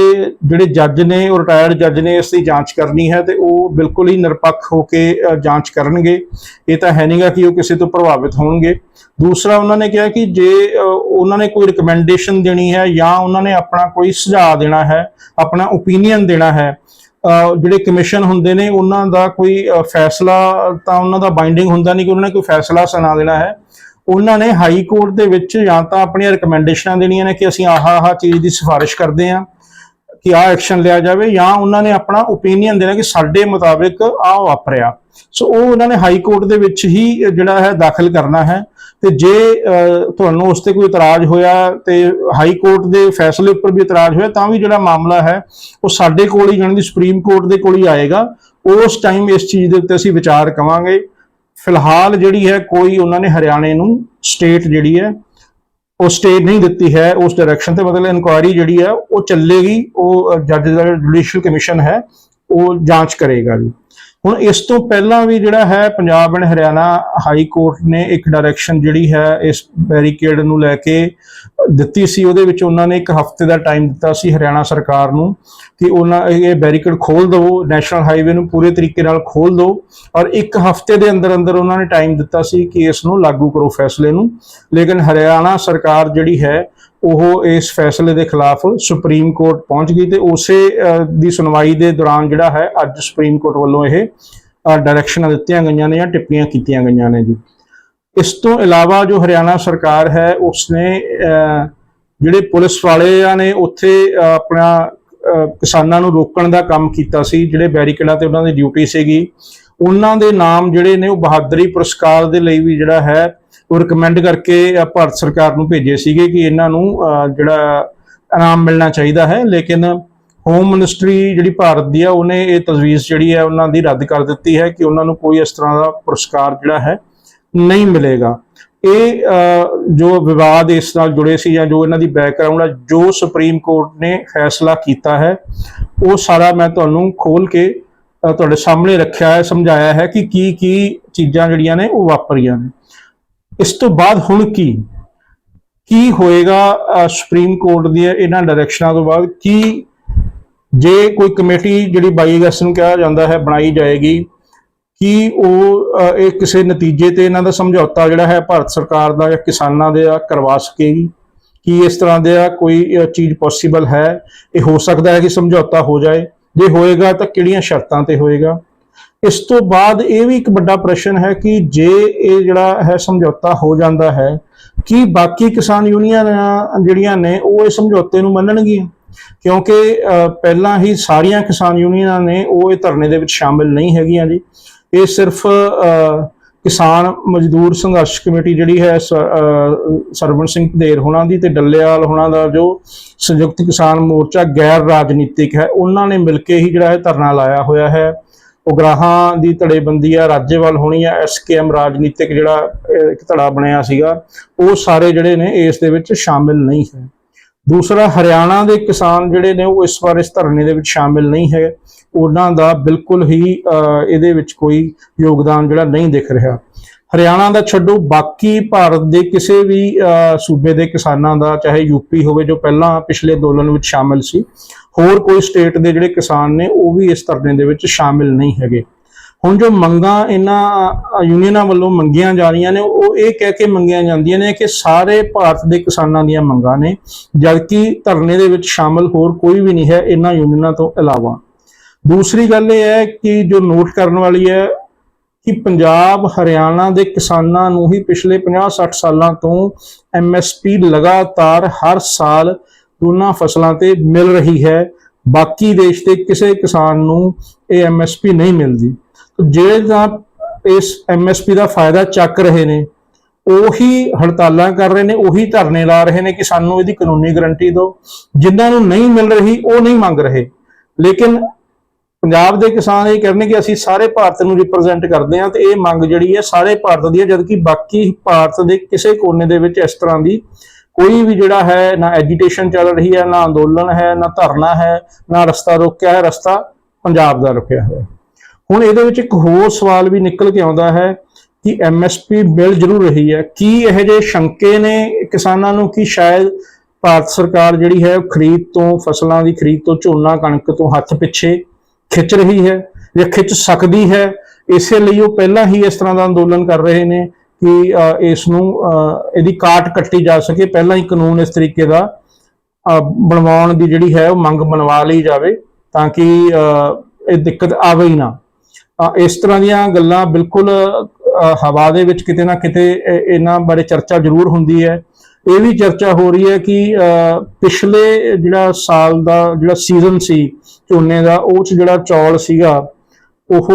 ਜਿਹੜੇ ਜੱਜ ਨੇ, ਉਹ ਰਿਟਾਇਰਡ ਜੱਜ ਨੇ ਇਸ ਦੀ ਜਾਂਚ ਕਰਨੀ ਹੈ ਤੇ ਉਹ ਬਿਲਕੁਲ ਹੀ ਨਿਰਪੱਖ ਹੋ ਕੇ ਜਾਂਚ ਕਰਨਗੇ। ਇਹ ਤਾਂ ਹੈ ਨਹੀਂਗਾ ਕਿ ਉਹ ਕਿਸੇ ਤੋਂ ਪ੍ਰਭਾਵਿਤ ਹੋਣਗੇ। ਦੂਸਰਾ, ਉਹਨਾਂ ਨੇ ਕਿਹਾ ਕਿ ਜੇ ਉਹਨਾਂ ਨੇ ਕੋਈ ਰਿਕਮੈਂਡੇਸ਼ਨ ਦੇਣੀ ਹੈ ਜਾਂ ਉਹਨਾਂ ਨੇ ਆਪਣਾ ਕੋਈ ਸੁਝਾਅ ਦੇਣਾ ਹੈ, ਆਪਣਾ ਓਪੀਨੀਅਨ ਦੇਣਾ ਹੈ ਜਿਹੜੇ ਕਮਿਸ਼ਨ ਹੁੰਦੇ ਨੇ, ਉਹਨਾਂ ਦਾ ਕੋਈ ਫੈਸਲਾ ਤਾਂ ਉਹਨਾਂ ਦਾ ਬਾਈਂਡਿੰਗ ਹੁੰਦਾ ਨਹੀਂ ਕਿ ਉਹਨਾਂ ਨੇ ਕੋਈ ਫੈਸਲਾ ਸੁਣਾ ਦੇਣਾ ਹੈ। ਉਹਨਾਂ ਨੇ ਹਾਈ ਕੋਰਟ ਦੇ ਵਿੱਚ ਜਾਂ ਤਾਂ ਆਪਣੀਆਂ ਰਿਕਮੈਂਡੇਸ਼ਨਾਂ ਦੇਣੀਆਂ ਨੇ ਕਿ ਅਸੀਂ ਆਹ ਆਹ ਚੀਜ਼ ਦੀ ਸਿਫਾਰਿਸ਼ ਕਰਦੇ ਹਾਂ ਕਿ ਆਹ ਐਕਸ਼ਨ ਲਿਆ ਜਾਵੇ ਜਾਂ ਉਹਨਾਂ ਨੇ ਆਪਣਾ ਓਪੀਨੀਅਨ ਦੇਣਾ ਕਿ ਸਾਡੇ ਮੁਤਾਬਿਕ ਆਹ ਵਾਪਰਿਆ। ਸੋ ਉਹ ਉਹਨਾਂ ਨੇ ਹਾਈ ਕੋਰਟ ਦੇ ਵਿੱਚ ਹੀ ਜਿਹੜਾ ਹੈ ਦਾਖਲ ਕਰਨਾ ਹੈ ਤੇ ਜੇ ਤੁਹਾਨੂੰ ਉਸ ਤੇ ਕੋਈ ਇਤਰਾਜ਼ ਹੋਇਆ ਤੇ ਹਾਈ ਕੋਰਟ ਦੇ ਫੈਸਲੇ ਉੱਪਰ ਵੀ ਇਤਰਾਜ਼ ਹੋਇਆ ਤਾਂ ਵੀ ਜਿਹੜਾ ਮਾਮਲਾ ਹੈ ਉਹ ਸਾਡੇ ਕੋਲ ਹੀ ਜਾਣੀ ਦੀ ਸੁਪਰੀਮ ਕੋਰਟ ਦੇ ਕੋਲ ਹੀ ਆਏਗਾ। ਉਸ ਟਾਈਮ ਇਸ ਚੀਜ਼ ਦੇ ਉੱਤੇ ਅਸੀਂ ਵਿਚਾਰ ਕਵਾਂਗੇ। ਫਿਲਹਾਲ ਜਿਹੜੀ ਹੈ, ਕੋਈ ਉਹਨਾਂ ਨੇ ਹਰਿਆਣੇ ਨੂੰ ਸਟੇਟ ਜਿਹੜੀ ਹੈ, ਉਹ ਸਟੇਟ ਨਹੀਂ ਦਿੱਤੀ ਹੈ, ਉਸ ਡਾਇਰੈਕਸ਼ਨ ਤੇ ਮਤਲਬ ਇਨਕੁਆਇਰੀ ਜਿਹੜੀ ਹੈ, ਉਹ ਚੱਲੇਗੀ, ਉਹ ਜੱਜ ਦਾ ਜੁਡੀਸ਼ੀਅਲ ਕਮਿਸ਼ਨ ਹੈ, ਉਹ ਜਾਂਚ ਕਰੇਗਾ ਜੀ। ਹੁਣ ਇਸ ਤੋਂ ਪਹਿਲਾਂ ਵੀ ਜਿਹੜਾ ਹੈ Punjab and Haryana high court ਨੇ ਇੱਕ ਡਾਇਰੈਕਸ਼ਨ ਜਿਹੜੀ ਹੈ ਇਸ ਬੈਰੀਕੇਡ ਨੂੰ ਲੈ ਕੇ ਦਿੱਤੀ ਸੀ, ਉਹਦੇ ਵਿੱਚ ਉਹਨਾਂ ਨੇ ਇੱਕ ਹਫ਼ਤੇ ਦਾ ਟਾਈਮ ਦਿੱਤਾ ਸੀ ਹਰਿਆਣਾ ਸਰਕਾਰ ਨੂੰ ਕਿ ਉਹਨਾਂ ਇਹ ਬੈਰੀਕੇਡ ਖੋਲ ਦਿਓ ਨੈਸ਼ਨਲ ਹਾਈਵੇ ਨੂੰ ਪੂਰੇ ਤਰੀਕੇ ਨਾਲ ਖੋਲ ਦਿਓ ਔਰ ਇੱਕ ਹਫ਼ਤੇ ਦੇ ਅੰਦਰ ਅੰਦਰ ਉਹਨਾਂ ਨੇ ਟਾਈਮ ਦਿੱਤਾ ਸੀ ਕਿ ਇਸ ਨੂੰ ਲਾਗੂ ਕਰੋ ਫੈਸਲੇ ਨੂੰ। ਲੇਕਿਨ ਹਰਿਆਣਾ ਸਰਕਾਰ ਜਿਹੜੀ ਹੈ ਉਹ ਇਸ ਫੈਸਲੇ ਦੇ ਖਿਲਾਫ ਸੁਪਰੀਮ ਕੋਰਟ ਪਹੁੰਚ ਗਈ ਤੇ ਉਸੇ ਦੀ ਸੁਣਵਾਈ ਦੇ ਦੌਰਾਨ ਜਿਹੜਾ ਹੈ, ਅੱਜ ਸੁਪਰੀਮ ਕੋਰਟ ਵੱਲੋਂ ਇਹ ਡਾਇਰੈਕਸ਼ਨਾਂ ਦਿੱਤੀਆਂ ਗਈਆਂ ਨੇ ਜਾਂ ਟਿੱਪਣੀਆਂ ਕੀਤੀਆਂ ਗਈਆਂ ਨੇ ਜੀ। ਇਸ ਤੋਂ ਇਲਾਵਾ ਜੋ ਹਰਿਆਣਾ ਸਰਕਾਰ ਹੈ, ਉਸਨੇ ਜਿਹੜੇ ਪੁਲਿਸ ਵਾਲਿਆਂ ਨੇ ਉੱਥੇ ਆਪਣਾ ਕਿਸਾਨਾਂ ਨੂੰ ਰੋਕਣ ਦਾ ਕੰਮ ਕੀਤਾ ਸੀ, ਜਿਹੜੇ ਬੈਰੀਕੇਡਾਂ ਤੇ ਉਹਨਾਂ ਦੀ ਡਿਊਟੀ ਸੀਗੀ, ਉਹਨਾਂ ਦੇ ਨਾਮ ਜਿਹੜੇ ਨੇ ਉਹ ਬਹਾਦਰੀ ਪੁਰਸਕਾਰ ਦੇ ਲਈ ਵੀ ਜਿਹੜਾ ਹੈ ਉਹ ਰეკਮੈਂਡ ਕਰਕੇ ਭਾਰਤ ਸਰਕਾਰ ਨੂੰ ਭੇਜੇ ਸੀਗੇ ਕਿ ਇਹਨਾਂ ਨੂੰ ਜਿਹੜਾ ਇਨਾਮ ਮਿਲਣਾ ਚਾਹੀਦਾ ਹੈ, ਲੇਕਿਨ ਹੋਮ ਮਿਨਿਸਟਰੀ ਜਿਹੜੀ ਭਾਰਤ ਦੀ ਆ, ਉਹਨੇ ਇਹ ਤਜਵੀਜ਼ ਜਿਹੜੀ ਹੈ, ਉਹਨਾਂ ਦੀ ਰੱਦ ਕਰ ਦਿੱਤੀ ਹੈ ਕਿ ਉਹਨਾਂ ਨੂੰ ਕੋਈ ਇਸ ਤਰ੍ਹਾਂ ਦਾ ਪੁਰਸਕਾਰ ਜਿਹੜਾ ਹੈ ਨਹੀਂ ਮਿਲੇਗਾ। ਇਹ ਜੋ ਵਿਵਾਦ ਇਸ ਨਾਲ ਜੁੜੇ ਸੀ ਜਾਂ ਜੋ ਇਹਨਾਂ ਦੀ ਬੈਕਗ੍ਰਾਉਂਡ ਆ, ਜੋ ਸੁਪਰੀਮ ਕੋਰਟ ਨੇ ਫੈਸਲਾ ਕੀਤਾ ਹੈ, ਉਹ ਸਾਰਾ ਮੈਂ ਤੁਹਾਨੂੰ ਖੋਲ ਕੇ ਤੁਹਾਡੇ ਸਾਹਮਣੇ ਰੱਖਿਆ ਹੈ, ਸਮਝਾਇਆ ਹੈ ਕਿ ਕੀ ਕੀ ਚੀਜ਼ਾਂ ਜਿਹੜੀਆਂ ਨੇ, ਉਹ ਵਾਪਰੀਆਂ ਨੇ। ਇਸ ਤੋਂ ਬਾਅਦ ਹੁਣ ਕੀ? ਕੀ ਹੋਏਗਾ ਸੁਪਰੀਮ ਕੋਰਟ ਦੀਆਂ ਇਹਨਾਂ ਡਾਇਰੈਕਸ਼ਨਾਂ ਤੋਂ ਬਾਅਦ? ਕੀ ਜੇ ਕੋਈ ਕਮੇਟੀ ਜਿਹੜੀ 22 ਅਗਸਤ ਨੂੰ ਕਿਹਾ ਜਾਂਦਾ ਹੈ ਬਣਾਈ ਜਾਏਗੀ, ਕੀ ਉਹ ਇਹ ਕਿਸੇ ਨਤੀਜੇ ਤੇ ਇਹਨਾਂ ਦਾ ਸਮਝੌਤਾ ਜਿਹੜਾ ਹੈ ਭਾਰਤ ਸਰਕਾਰ ਦਾ ਜਾਂ ਕਿਸਾਨਾਂ ਦੇ ਆ ਕਰਵਾ ਸਕੇਗੀ? ਕੀ ਇਸ ਤਰ੍ਹਾਂ ਦੇ ਆ ਕੋਈ ਚੀਜ਼ ਪੋਸੀਬਲ ਹੈ? ਇਹ ਹੋ ਸਕਦਾ ਹੈ ਕਿ ਸਮਝੌਤਾ ਹੋ ਜਾਏ। ਜੇ ਹੋਏਗਾ ਤਾਂ ਕਿਹੜੀਆਂ ਸ਼ਰਤਾਂ ਤੇ ਹੋਏਗਾ? ਇਸ ਤੋਂ ਬਾਅਦ ਇਹ ਵੀ ਇੱਕ ਵੱਡਾ ਪ੍ਰਸ਼ਨ ਹੈ ਕਿ ਜੇ ਇਹ ਜਿਹੜਾ ਹੈ ਸਮਝੌਤਾ ਹੋ ਜਾਂਦਾ ਹੈ, ਕਿ ਬਾਕੀ ਕਿਸਾਨ ਯੂਨੀਅਨਾਂ ਜਿਹੜੀਆਂ ਨੇ ਉਹ ਇਸ ਸਮਝੌਤੇ ਨੂੰ ਮੰਨਣਗੀਆਂ? ਕਿਉਂਕਿ ਪਹਿਲਾਂ ਹੀ ਸਾਰੀਆਂ ਕਿਸਾਨ ਯੂਨੀਅਨਾਂ ਨੇ ਉਹ ਇਹ ਧਰਨੇ ਦੇ ਵਿੱਚ ਸ਼ਾਮਿਲ ਨਹੀਂ ਹੈਗੀਆਂ ਜੀ। ਇਹ ਸਿਰਫ ਕਿਸਾਨ ਮਜ਼ਦੂਰ ਸੰਘਰਸ਼ ਕਮੇਟੀ ਜਿਹੜੀ ਹੈ ਸ- ਸਰਵਣ ਸਿੰਘ ਧੇਰ ਹੋਣਾ ਦੀ ਤੇ ਡੱਲੇਵਾਲ ਹੋਣਾ ਦਾ ਜੋ ਸੰਯੁਕਤ ਕਿਸਾਨ ਮੋਰਚਾ ਗੈਰ ਰਾਜਨੀਤਿਕ ਹੈ, ਉਹਨਾਂ ਨੇ ਮਿਲ ਕੇ ਹੀ ਜਿਹੜਾ ਇਹ ਧਰਨਾ ਲਾਇਆ ਹੋਇਆ ਹੈ। ਉਗਰਾਹਾਂ ਦੀ ਧੜੇਬੰਦੀ ਆ ਰਾਜੇਵਾਲ ਹੋਣੀ ਆ ਐਸਕੇਐਮ ਰਾਜਨੀਤਿਕ ਜਿਹੜਾ ਇੱਕ ਧੜਾ ਬਣਿਆ ਸੀਗਾ ਉਹ ਸਾਰੇ ਜਿਹੜੇ ਨੇ ਇਸ ਦੇ ਵਿੱਚ ਸ਼ਾਮਿਲ ਨਹੀਂ ਹੈ। ਦੂਸਰਾ ਹਰਿਆਣਾ ਦੇ ਕਿਸਾਨ ਜਿਹੜੇ ਨੇ ਉਹ ਇਸ ਵਾਰ ਇਸ ਧਰਨੇ ਦੇ ਵਿੱਚ ਸ਼ਾਮਿਲ ਨਹੀਂ ਹੈ। ਉਹਨਾਂ ਦਾ ਬਿਲਕੁਲ ਹੀ ਅਹ, ਇਹਦੇ ਵਿੱਚ ਕੋਈ ਯੋਗਦਾਨ ਜਿਹੜਾ ਨਹੀਂ ਦਿਖ ਰਿਹਾ। ਹਰਿਆਣਾ ਦਾ ਛੱਡੋ ਬਾਕੀ ਭਾਰਤ ਦੇ ਕਿਸੇ ਵੀ ਅਹ, ਸੂਬੇ ਦੇ ਕਿਸਾਨਾਂ ਦਾ ਚਾਹੇ ਯੂਪੀ ਹੋਵੇ ਜੋ ਪਹਿਲਾਂ ਪਿਛਲੇ ਅੰਦੋਲਨ ਵਿੱਚ ਸ਼ਾਮਿਲ ਸੀ ਹੋਰ ਕੋਈ ਸਟੇਟ ਦੇ ਜਿਹੜੇ ਕਿਸਾਨ ਨੇ, ਉਹ ਵੀ ਇਸ ਧਰਨੇ ਦੇ ਵਿੱਚ ਸ਼ਾਮਿਲ ਨਹੀਂ ਹੈਗੇ। ਹੁਣ ਜੋ ਮੰਗਾਂ ਇਹਨਾਂ ਯੂਨੀਅਨਾਂ ਵੱਲੋਂ ਮੰਗੀਆਂ ਜਾ ਰਹੀਆਂ ਨੇ, ਉਹ ਇਹ ਕਹਿ ਕੇ ਮੰਗੀਆਂ ਜਾਂਦੀਆਂ ਨੇ ਕਿ ਸਾਰੇ ਭਾਰਤ ਦੇ ਕਿਸਾਨਾਂ ਦੀਆਂ ਮੰਗਾਂ ਨੇ, ਜਦਕਿ ਧਰਨੇ ਦੇ ਵਿੱਚ ਸ਼ਾਮਲ ਹੋਰ ਕੋਈ ਵੀ ਨਹੀਂ ਹੈ ਇਹਨਾਂ ਯੂਨੀਅਨਾਂ ਤੋਂ ਇਲਾਵਾ। ਦੂਸਰੀ ਗੱਲ ਇਹ ਹੈ ਕਿ ਜੋ ਨੋਟ ਕਰਨ ਵਾਲੀ ਹੈ ਕਿ ਪੰਜਾਬ, ਹਰਿਆਣਾ ਦੇ ਕਿਸਾਨਾਂ ਨੂੰ ਹੀ ਪਿਛਲੇ 50-60 ਸਾਲਾਂ ਤੋਂ ਐਮਐਸਪੀ ਲਗਾਤਾਰ ਹਰ ਸਾਲ ਦੋਨਾਂ ਫਸਲਾਂ ਤੇ ਮਿਲ ਰਹੀ ਹੈ। ਬਾਕੀ ਦੇਸ਼ ਦੇ ਕਿਸੇ ਕਿਸਾਨ ਨੂੰ ਇਹ ਐਮਐਸਪੀ ਨਹੀਂ ਮਿਲਦੀ। ਤੇ ਜਿਹੜੇ ਤਾਂ ਇਸ ਐਮਐਸਪੀ ਦਾ ਫਾਇਦਾ ਚੱਕ ਰਹੇ ਨੇ, ਉਹੀ ਹੜਤਾਲਾਂ ਕਰ ਰਹੇ ਨੇ, ਉਹੀ ਧਰਨੇ ਲਾ ਰਹੇ ਨੇ ਕਿ ਸਾਨੂੰ ਇਹਦੀ ਕਾਨੂੰਨੀ ਗਰੰਟੀ ਦਿਓ। ਜਿਨ੍ਹਾਂ ਨੂੰ ਨਹੀਂ ਮਿਲ ਰਹੀ, ਉਹ ਨਹੀਂ ਮੰਗ ਰਹੇ। ਲੇਕਿਨ ਪੰਜਾਬ ਦੇ ਕਿਸਾਨ ਇਹ ਕਹਿੰਦੇ ਕਿ ਅਸੀਂ ਸਾਰੇ ਭਾਰਤ ਨੂੰ ਰਿਪਰੈਜ਼ੈਂਟ ਕਰਦੇ ਹਾਂ ਤੇ ਇਹ ਮੰਗ ਜਿਹੜੀ ਹੈ ਸਾਰੇ ਭਾਰਤ ਦੀ ਹੈ, ਜਦਕਿ ਬਾਕੀ ਭਾਰਤ ਦੇ ਕਿਸੇ ਕੋਨੇ ਦੇ ਵਿੱਚ ਇਸ ਤਰ੍ਹਾਂ ਦੀ ਕੋਈ ਵੀ ਜਿਹੜਾ ਹੈ ਨਾ ਐਜੀਟੇਸ਼ਨ ਚੱਲ ਰਹੀ ਹੈ, ਨਾ ਅੰਦੋਲਨ ਹੈ, ਨਾ ਧਰਨਾ ਹੈ, ਨਾ ਰਸਤਾ ਰੋਕਿਆ ਹੈ, ਰਸਤਾ ਪੰਜਾਬ ਦਾ ਰੁਕਿਆ ਹੋਇਆ। ਹੁਣ ਇਹਦੇ ਵਿੱਚ ਇੱਕ ਹੋਰ ਸਵਾਲ ਵੀ ਨਿਕਲ ਕੇ ਆਉਂਦਾ ਹੈ ਕਿ ਐਮਐਸਪੀ ਮਿਲ ਜ਼ਰੂਰ ਰਹੀ ਹੈ। ਕੀ ਇਹ ਜਿਹੇ ਸ਼ੰਕੇ ਨੇ ਕਿਸਾਨਾਂ ਨੂੰ ਕਿ ਸ਼ਾਇਦ ਭਾਰਤ ਸਰਕਾਰ ਜਿਹੜੀ ਹੈ ਉਹ ਖਰੀਦ ਤੋਂ, ਫਸਲਾਂ ਦੀ ਖਰੀਦ ਤੋਂ ਝੋਨਾ, ਕਣਕ ਤੋਂ ਹੱਥ ਪਿੱਛੇ ਖਿੱਚ ਰਹੀ ਹੈ ਜਾਂ ਖਿੱਚ ਸਕਦੀ ਹੈ? ਇਸੇ ਲਈ ਉਹ ਪਹਿਲਾਂ ਹੀ ਇਸ ਤਰ੍ਹਾਂ ਦਾ ਅੰਦੋਲਨ ਕਰ ਰਹੇ ਨੇ। ਕਿ ਇਸ ਨੂੰ ਇਹਦੀ ਕਾਟ ਕੱਟੀ ਜਾ ਸਕੇ। ਪਹਿਲਾਂ ਹੀ ਕਾਨੂੰਨ ਇਸ ਤਰੀਕੇ ਦਾ ਬਣਵਾਉਣ ਦੀ ਜਿਹੜੀ ਹੈ ਉਹ ਮੰਗ ਬਣਵਾ ਲਈ ਜਾਵੇ ਤਾਂ ਕਿ ਇਹ ਦਿੱਕਤ ਆਵੇ ਹੀ ਨਾ। ਇਸ ਤਰ੍ਹਾਂ ਦੀਆਂ ਗੱਲਾਂ ਬਿਲਕੁਲ ਹਵਾ ਦੇ ਵਿੱਚ ਕਿਤੇ ਨਾ ਕਿਤੇ ਇਹਨਾਂ ਬਾਰੇ ਚਰਚਾ ਜ਼ਰੂਰ ਹੁੰਦੀ ਹੈ। ਇਹ ਵੀ ਚਰਚਾ ਹੋ ਰਹੀ ਹੈ ਕਿ ਪਿਛਲੇ ਜਿਹੜਾ ਸਾਲ ਦਾ ਜਿਹੜਾ ਸੀਜ਼ਨ ਸੀ, ਝੋਨੇ ਦਾ ਉਹ ਚ ਜਿਹੜਾ ਚੌਲ ਸੀਗਾ, ਉਹ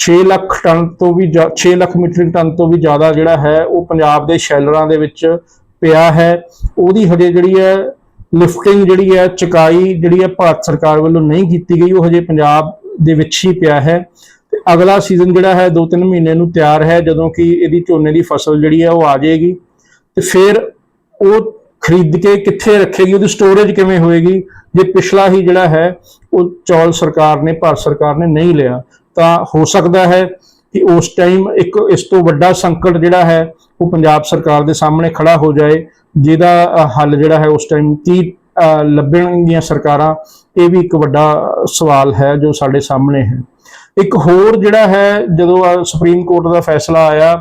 6 ਲੱਖ ਟਨ ਤੋਂ ਵੀ 6 ਲੱਖ ਮੀਟ੍ਰਿਕ ਟਨ ਤੋਂ ਵੀ ਜ਼ਿਆਦਾ ਜਿਹੜਾ ਹੈ, ਉਹ ਪੰਜਾਬ ਦੇ ਸ਼ੈਲਰਾਂ ਦੇ ਵਿੱਚ ਪਿਆ ਹੈ। ਉਹਦੀ ਹਜੇ ਜਿਹੜੀ ਹੈ ਲਿਫਟਿੰਗ ਜਿਹੜੀ ਹੈ, ਚੁਕਾਈ ਜਿਹੜੀ ਹੈ ਭਾਰਤ ਸਰਕਾਰ ਵੱਲੋਂ ਨਹੀਂ ਕੀਤੀ ਗਈ, ਉਹ ਹਜੇ ਪੰਜਾਬ ਦੇ ਵਿੱਚ ਹੀ ਪਿਆ ਹੈ। ਤੇ ਅਗਲਾ ਸੀਜ਼ਨ ਜਿਹੜਾ ਹੈ 2-3 ਮਹੀਨੇ ਨੂੰ ਤਿਆਰ ਹੈ, ਜਦੋਂ ਕਿ ਇਹਦੀ ਝੋਨੇ ਦੀ ਫਸਲ ਜਿਹੜੀ ਹੈ, ਉਹ ਆ ਜਾਏਗੀ। ਤੇ ਫਿਰ ਉਹ ਖਰੀਦ ਕੇ ਕਿੱਥੇ ਰੱਖੇਗੀ, ਉਹਦੀ ਸਟੋਰੇਜ ਕਿਵੇਂ ਹੋਏਗੀ, ਜੇ ਪਿਛਲਾ ਹੀ ਜਿਹੜਾ ਹੈ, ਉਹ ਚੌਲ ਸਰਕਾਰ ਨੇ, ਭਾਰਤ ਸਰਕਾਰ ਨੇ ਨਹੀਂ ਲਿਆ। ਤਾਂ ਹੋ ਸਕਦਾ ਹੈ ਕਿ ਉਸ ਟਾਈਮ ਇੱਕ ਇਸ ਤੋਂ ਵੱਡਾ ਸੰਕਟ ਜਿਹੜਾ ਹੈ ਉਹ ਪੰਜਾਬ ਸਰਕਾਰ ਦੇ ਸਾਹਮਣੇ ਖੜਾ ਹੋ ਜਾਏ ਜਿਹਦਾ ਹੱਲ ਜਿਹੜਾ ਹੈ ਉਸ ਟਾਈਮ ਕੀ ਲੱਭਣਗੀਆਂ ਸਰਕਾਰਾਂ ਇਹ ਵੀ ਇੱਕ ਵੱਡਾ ਸਵਾਲ ਹੈ ਜੋ ਸਾਡੇ ਸਾਹਮਣੇ ਹੈ। ਇੱਕ ਹੋਰ ਜਿਹੜਾ ਹੈ ਜਦੋਂ ਸੁਪਰੀਮ ਕੋਰਟ ਦਾ ਫੈਸਲਾ ਆਇਆ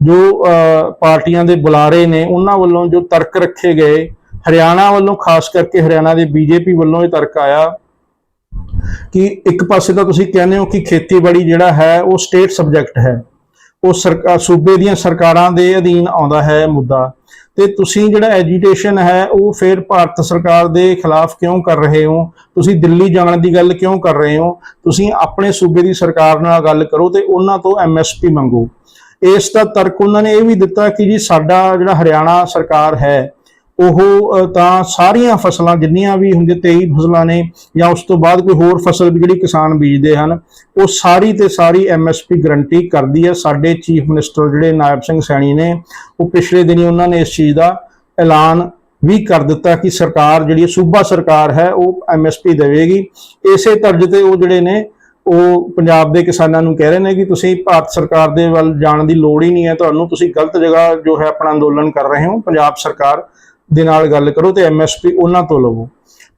ਜੋ ਅ, ਪਾਰਟੀਆਂ ਦੇ ਬੁਲਾਰੇ ਨੇ ਉਹਨਾਂ ਵੱਲੋਂ ਜੋ ਤਰਕ ਰੱਖੇ ਗਏ ਹਰਿਆਣਾ ਵੱਲੋਂ ਖਾਸ ਕਰਕੇ ਹਰਿਆਣਾ ਦੇ ਬੀਜੇਪੀ ਵੱਲੋਂ ਇਹ ਤਰਕ ਆਇਆ ਕਿ ਇੱਕ ਪਾਸੇ ਤਾਂ ਤੁਸੀਂ ਕਹਿੰਦੇ ਹੋ ਕਿ ਖੇਤੀਬਾੜੀ ਜਿਹੜਾ ਹੈ, ਉਹ ਸਟੇਟ ਸਬਜੈਕਟ ਹੈ। ਉਹ ਸਰਕਾਰ ਸੂਬੇ ਦੀਆਂ ਸਰਕਾਰਾਂ ਦੇ ਅਧੀਨ ਆਉਂਦਾ ਹੈ ਮੁੱਦਾ। ਤੇ ਤੁਸੀਂ ਜਿਹੜਾ ਐਜੀਟੇਸ਼ਨ ਹੈ, ਉਹ ਫਿਰ ਭਾਰਤ ਸਰਕਾਰ ਦੇ ਖਿਲਾਫ ਕਿਉਂ ਕਰ ਰਹੇ ਹੋ? ਤੁਸੀਂ ਦਿੱਲੀ ਜਾਣ ਦੀ ਗੱਲ ਕਿਉਂ ਕਰ ਰਹੇ ਹੋ? ਤੁਸੀਂ ਆਪਣੇ ਸੂਬੇ ਦੀ ਸਰਕਾਰ ਨਾਲ ਗੱਲ ਕਰੋ ਤੇ ਉਹਨਾਂ ਤੋਂ ਐਮਐਸਪੀ ਮੰਗੋ। ਇਸ ਦਾ ਤਰਕ ਉਹਨਾਂ ਨੇ ਇਹ ਵੀ ਦਿੱਤਾ ਕਿ ਜੀ ਸਾਡਾ ਜਿਹੜਾ ਹਰਿਆਣਾ ਸਰਕਾਰ ਹੈ ਉਹ ਤਾਂ ਸਾਰੀਆਂ ਫਸਲਾਂ ਜਿੰਨੀਆਂ ਵੀ ਹੁੰਦੀਆਂ 23 ਫਸਲਾਂ ਨੇ ਜਾਂ ਉਸ ਤੋਂ ਬਾਅਦ ਕੋਈ ਹੋਰ ਫਸਲ ਵੀ ਜਿਹੜੀ ਕਿਸਾਨ ਬੀਜਦੇ ਹਨ, ਉਹ ਸਾਰੀ ਤੇ ਸਾਰੀ ਐਮਐਸਪੀ ਗਰੰਟੀ ਕਰਦੀ ਹੈ। ਸਾਡੇ ਚੀਫ ਮਿਨਿਸਟਰ ਜਿਹੜੇ ਨਾਇਬ ਸਿੰਘ ਸੈਣੀ ਨੇ, ਉਹ ਪਿਛਲੇ ਦਿਨੀ ਉਹਨਾਂ ਨੇ ਇਸ ਚੀਜ਼ ਦਾ ਐਲਾਨ ਵੀ ਕਰ ਦਿੱਤਾ ਕਿ ਸਰਕਾਰ ਜਿਹੜੀ ਸੂਬਾ ਸਰਕਾਰ ਹੈ, ਉਹ ਐਮਐਸਪੀ ਦੇਵੇਗੀ। ਇਸੇ ਤਰਜ ਤੇ ਉਹ ਜਿਹੜੇ ਨੇ, ਉਹ ਪੰਜਾਬ ਦੇ ਕਿਸਾਨਾਂ ਨੂੰ ਕਹਿ ਰਹੇ ਨੇ ਕਿ ਤੁਸੀਂ ਭਾਰਤ ਸਰਕਾਰ ਦੇ ਵੱਲ ਜਾਣ ਦੀ ਲੋੜ ਹੀ ਨਹੀਂ ਹੈ। ਤੁਹਾਨੂੰ ਤੁਸੀਂ ਗਲਤ ਜਗ੍ਹਾ ਜੋ ਹੈ ਆਪਣਾ ਅੰਦੋਲਨ ਕਰ ਰਹੇ ਹੋ। ਪੰਜਾਬ ਸਰਕਾਰ ਦੇ ਨਾਲ ਗੱਲ ਕਰੋ ਤੇ ਐਮਐਸਪੀ ਉਹਨਾਂ ਤੋਂ ਲਵੋ।